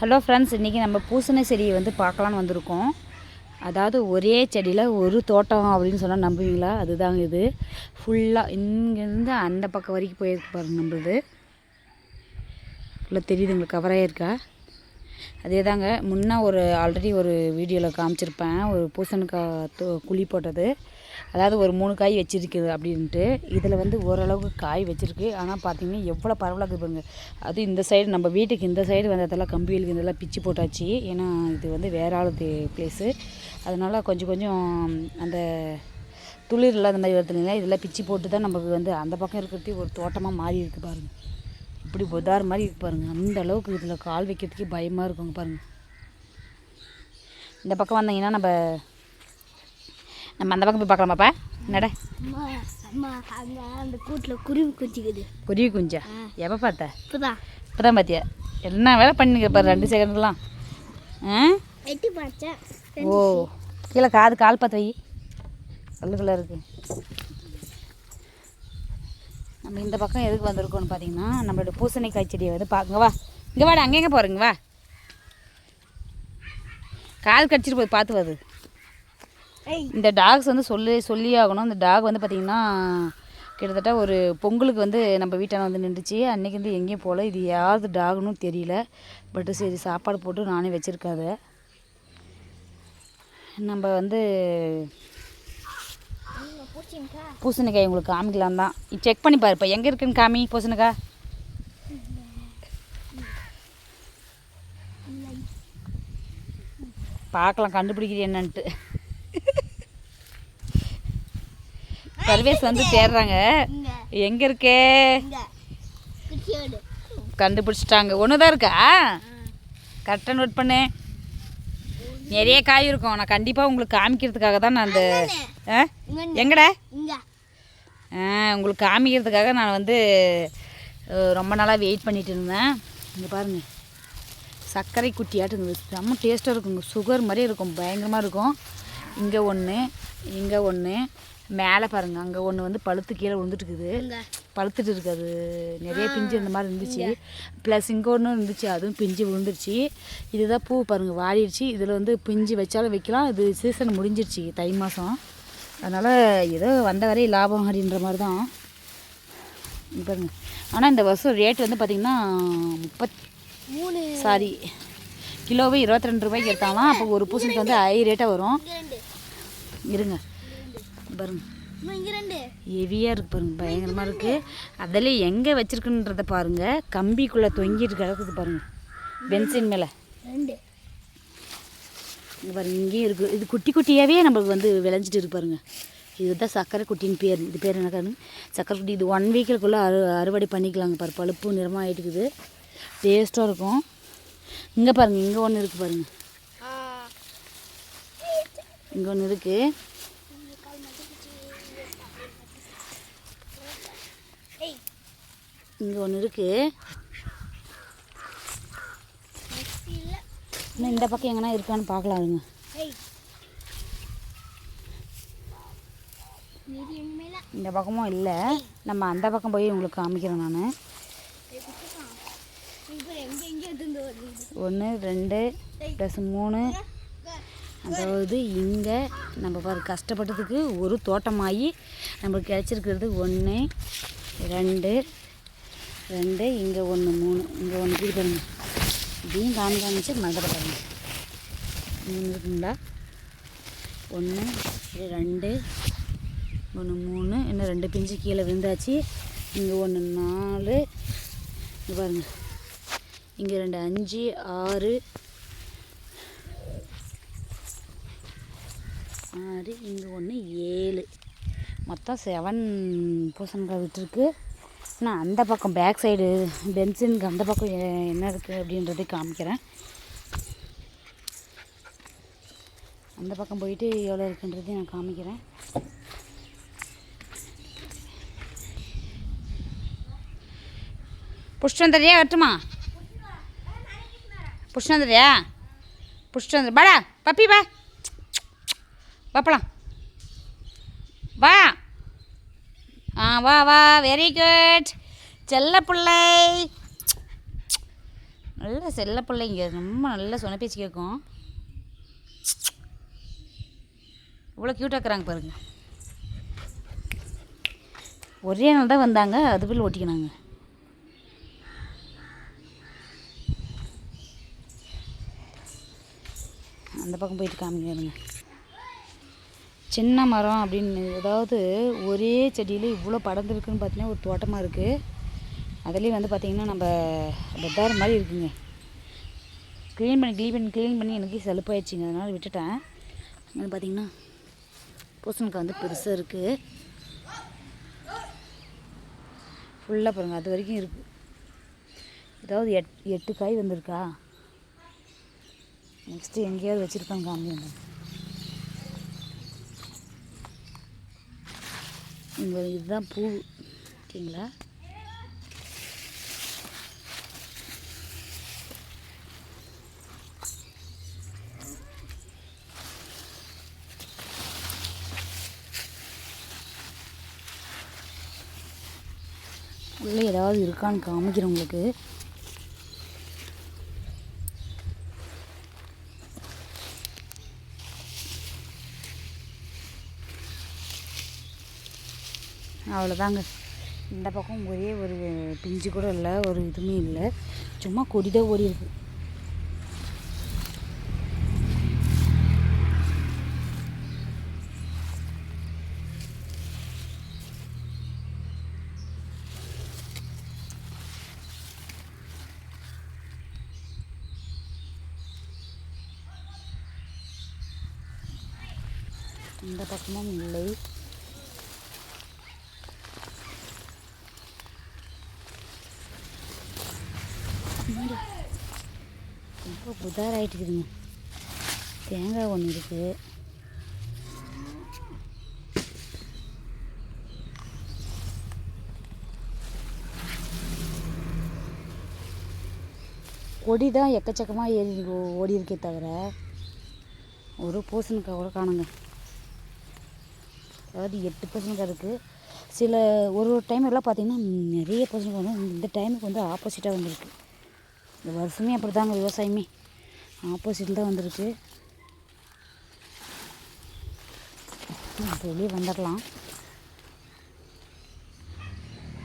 Hello friends இன்றைக்கி நம்ம பூசணி செடியை வந்து பார்க்கலான்னு வந்திருக்கோம். அதாவது ஒரே செடியில் ஒரு தோட்டம் அப்படின்னு சொன்னால் நம்புவீங்களா? அதுதாங்க இது. ஃபுல்லாக இங்கேருந்து அந்த பக்கம் வரைக்கும் போயிருக்கு பாருங்க நம்மளுது ஃபுல்லாக தெரியுது உங்களுக்கு கவராக இருக்கா அதே தாங்க முன்னே ஒரு ஆல்ரெடி ஒரு வீடியோவில் காமிச்சிருப்பேன். ஒரு பூசணிக்காய் தோ குழி போட்டது. அதாவது ஒரு மூணு காய் வச்சுருக்குது அப்படின்ட்டு. இதில் வந்து ஓரளவுக்கு காய் வச்சுருக்கு. ஆனால் பார்த்தீங்கன்னா எவ்வளோ பரவலாக இருக்குது அது இந்த சைடு நம்ம வீட்டுக்கு இந்த சைடு வந்ததெல்லாம் கம்பிகளுக்கு இதெல்லாம் பிச்சு போட்டாச்சு. ஏன்னா இது வந்து வேற ஆளுது பிளேஸு அதனால் கொஞ்சம் கொஞ்சம் அந்த துளிர்லாம் அந்த மாதிரி வருது இல்லைங்களா? இதெல்லாம் பிச்சு போட்டு தான் நமக்கு வந்து அந்த பக்கம் இருக்கிறதே ஒரு தோட்டமாக மாறி இருக்குது பாருங்கள் இப்படி உதார மாதிரி இருக்கு பாருங்கள் அந்த அளவுக்கு இதில் கால் வைக்கிறதுக்கே பயமாக இருக்குங்க பாருங்கள் இந்த பக்கம் வந்தீங்கன்னா நம்ம நம்ம அந்த பக்கம் போய் பார்க்கலாமாப்பா? அங்க அந்த கூட்டில் குருவி குஞ்சிக்குது. குருவி குஞ்சா? எப்போ பார்த்த? இப்போதான். இப்போ தான் பார்த்தியா? என்ன வேலை பண்ணிக்க பாரு ரெண்டு செகண்ட்லாம் ஓ கீழே காது கால் பார்த்து வை. கல்லுக்குள்ளே இருக்கு. நம்ம இந்த பக்கம் எதுக்கு வந்திருக்கோம்னு பார்த்தீங்கன்னா நம்மளோட பூசணிக்காய் செடியை வந்து பார்க்குங்க வா. இங்கே வாடா அங்கே எங்கே போகிறீங்க வா. கால் கடிச்சிட்டு போய் பார்த்து ஏய் இந்த டாக்ஸ் வந்து சொல்லி சொல்லி ஆகணும். இந்த டாக் வந்து பார்த்திங்கன்னா கிட்டத்தட்ட ஒரு பொங்கலுக்கு வந்து நம்ம வீட்டான வந்து நின்றுச்சு. அன்றைக்கி வந்து எங்கேயும் போகல இது யாவது டாக்னு தெரியல. பட்டு சரி சாப்பாடு போட்டு நானே வச்சுருக்காத. நம்ம வந்து பூசணிக்காய் உங்களுக்கு காமிக்கலாம் தான். செக் பண்ணி பாருப்பா எங்கே இருக்குன்னு காமி பூசணிக்காய்? பார்க்கலாம் கண்டுபிடிக்கிறேன் என்னன்ட்டு. சர்வேஸ் வந்து தேடுறாங்க எங்கே இருக்கே? கண்டுபிடிச்சிட்டாங்க. ஒன்று தான் இருக்கா? கரெக்டாக நோட் பண்ணு. நிறைய காய் இருக்கும். நான் கண்டிப்பாக உங்களுக்கு காமிக்கிறதுக்காக தான் நான் அந்த ஆ? எங்கடா? ஆ உங்களுக்கு காமிக்கிறதுக்காக நான் வந்து ரொம்ப நாளாக வெயிட் பண்ணிட்டு இருந்தேன். இங்கே பாருங்கள் சர்க்கரை குட்டியாட்டு செம்ம டேஸ்ட்டாக இருக்குங்க. சுகர் மாதிரி இருக்கும். பயங்கரமாக இருக்கும். இங்கே ஒன்று இங்கே ஒன்று மேலே பாருங்கள் அங்கே ஒன்று வந்து பழுத்து கீழே விழுந்துட்டு இருக்குது பழுத்துட்டு இருக்கு அது நிறைய பிஞ்சு இந்த மாதிரி இருந்துச்சு. ப்ளஸ் இங்கே ஒன்று இருந்துச்சு அதுவும் பிஞ்சு விழுந்துருச்சு. இதுதான் பூ பாருங்கள் வாடிடுச்சு. இதில் வந்து பிஞ்சு வச்சாலும் வைக்கலாம் இது சீசன் முடிஞ்சிருச்சு தை மாதம் அதனால் ஏதோ வந்த வரை லாபம் அப்படின்ற மாதிரி தான் இங்க பாருங்க. ஆனால் இந்த வருஷம் ரேட் வந்து பார்த்திங்கன்னா முப்பத் மூணு. சாரி கிலோவே இருபத்தி ரெண்டு ரூபாய்க்கு எடுத்தாங்களாம். அப்போ ஒரு பூசணிக்கு வந்து ஹை ரேட்டாக வரும். இருங்க. பாருங்க. ஹெவியாக இருக்கு பாருங்க பயங்கரமாக இருக்குது அதில் எங்கே வச்சிருக்குன்றத பாருங்க. கம்பிக்குள்ளே தொங்கிட்டு கிடக்குது பாருங்க. பென்சின் மேலே. இங்கே பாருங்க இங்கேயும் இருக்குது இது குட்டி குட்டியாகவே நம்மளுக்கு வந்து விளைஞ்சிட்டு இருக்கு பாருங்க. இதுதான் சக்கரை குட்டின்னு பேர். இது பேர் என்ன காரணம் சக்கரை குட்டி. இது ஒன் வீக்கிற்குள்ளே அறு அறுவடை பண்ணிக்கலாங்க பாரு. பழுப்பு நிறமாக ஆகிட்டுக்குது டேஸ்ட்டாக இருக்கும். இங்கே பாருங்க இங்கே ஒன்று இருக்குது பாருங்க. இங்கே ஒன்று இருக்குது இங்கே ஒன்று இருக்குது இன்னும் இந்த பக்கம் எங்கன்னா இருக்கான்னு பார்க்கலாம் இருங்க. இந்த பக்கமும் இல்லை. நம்ம அந்த பக்கம் போய் உங்களுக்கு காமிக்கிறேன் நான். ஒன்று ரெண்டு ப்ளஸ் மூணு. அதாவது இங்கே நம்ம பாரு கஷ்டப்பட்டதுக்கு ஒரு தோட்டமாகி நம்மளுக்கு கிடச்சிருக்கிறது ஒன்று ரெண்டு ரெண்டு இங்கே ஒன்று மூணு. இங்கே ஒன்று இது பாருங்க. இதையும் காமி காமிச்சு மறந்துட பாருங்க. மூணு இருக்குங்களா ஒன்று ரெண்டு ஒன்று மூணு. இன்னும் ரெண்டு பிஞ்சு கீழே விழுந்தாச்சு. இங்கே ஒன்று நாலு. இங்கே பாருங்க. இங்கே ரெண்டு அஞ்சு ஆறு. ஆறு இங்கே ஒன்று ஏழு. மொத்தம் செவன் பூசணிக்காய் விட்டுருக்கு. நான் அந்த பக்கம் பேக் சைடு பென்சினுக்கு அந்த பக்கம் என்ன இருக்குது அப்படின்றதை காமிக்கிறேன். அந்த பக்கம் போயிட்டு எவ்வளோ இருக்குன்றதையும் நான் காமிக்கிறேன். புஷ்ட்டு வரட்டுமா? புஷ்ட்டு வந்துடுறியா புஷ்ட்டு பாடா பப்பி வா. பாப்பலாம் வா. வா வா வெரி குட் செல்ல பிள்ளை. நல்ல செல்ல பிள்ளைங்க ரொம்ப நல்ல சொன்ன பேச்சு கேட்கும் இவ்வளோ க்யூட்டாக இருக்கிறாங்க பாருங்க. ஒரே நாள் தான் வந்தாங்க அதுக்குள்ளே ஓட்டிக்கினாங்க. அந்த பக்கம் போயிட்டு காமிக்கிறேங்க சின்ன மரம் அப்படின்னு அதாவது ஒரே செடியில் இவ்வளோ படர்ந்துருக்குன்னு பார்த்தீங்கன்னா ஒரு தோட்டமாக இருக்குது அதுலேயும் வந்து பார்த்திங்கன்னா நம்ம பெட்டார் மாதிரி இருக்குங்க. க்ளீன் பண்ணி க்ளீன் பண்ணி க்ளீன் பண்ணி எனக்கு சலுப்பாயிடுச்சுங்க அதனால் விட்டுட்டேன். அங்கே பார்த்திங்கன்னா பூசணிக்காய் வந்து பெருசாக இருக்குது ஃபுல்லாக பாருங்கள் அது வரைக்கும் இருக்குது ஏதாவது எட் எட்டு காய் வந்திருக்கா? நெக்ஸ்ட்டு எங்கேயாவது வச்சுருக்காங்க காமிங்க. இங்கே இதுதான் பூ. ஓகேங்களா? உள்ளே ஏதாவது இருக்கான்னு காமிக்கிறேன் உங்களுக்கு. அவ்வளோதாங்க. இந்த பக்கம் ஒரே ஒரு பிஞ்சு கூட இல்லை ஒரு இதுவுமே இல்லை. சும்மா கொடி தான் ஓடி இருக்கு. இந்த பக்கமும் இல்லை என்னடி? ரொம்ப ஆகிட்டுக்குதுங்க தேங்காய் ஒன்று இருக்குது கொடி தான் எக்கச்சக்கமாக ஏறி ஓடி இருக்கே தவிர ஒரு பூசணிக்காய் கூட காணுங்க. அதாவது எட்டு பூசணிக்காய் இருக்குது சில ஒரு ஒரு டைம் எல்லாம் பார்த்தீங்கன்னா நிறைய பூசணிக்காய் வந்து இந்த டைமுக்கு வந்து ஆப்போசிட்டாக வந்துருக்கு. இந்த வருஷமே அப்படி தாங்க விவசாயமே. ஆப்போசிட்டில் தான் வந்திருக்கு. வெளியே வந்துடலாம்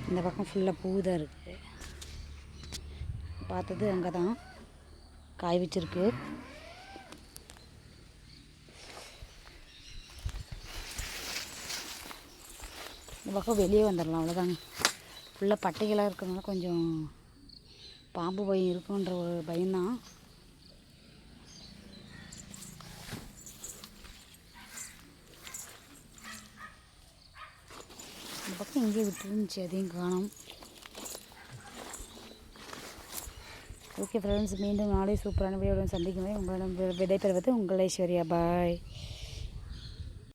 இந்த பக்கம் ஃபுல்லாக பூ தான் இருக்குது பார்த்தது அங்கே தான் காய் வச்சிருக்கு. இந்த பக்கம் வெளியே வந்துடலாம் அவ்வளோதாங்க ஃபுல்லாக பட்டைகளாக இருக்கிறதுனால கொஞ்சம் பாம்பு பயம் இருக்குன்ற ஒரு பயம்தான். இந்த பக்கம் எங்கேயோ விட்டுருந்துச்சு அதையும் காணும். ஓகே ஃப்ரெண்ட்ஸ் மீண்டும் நாளை சூப்பரான வீடியோவுடன் சந்திக்கும் வரை உங்களிடம் விடைபெறுவது உங்கள் ஐஸ்வர்யா. பாய்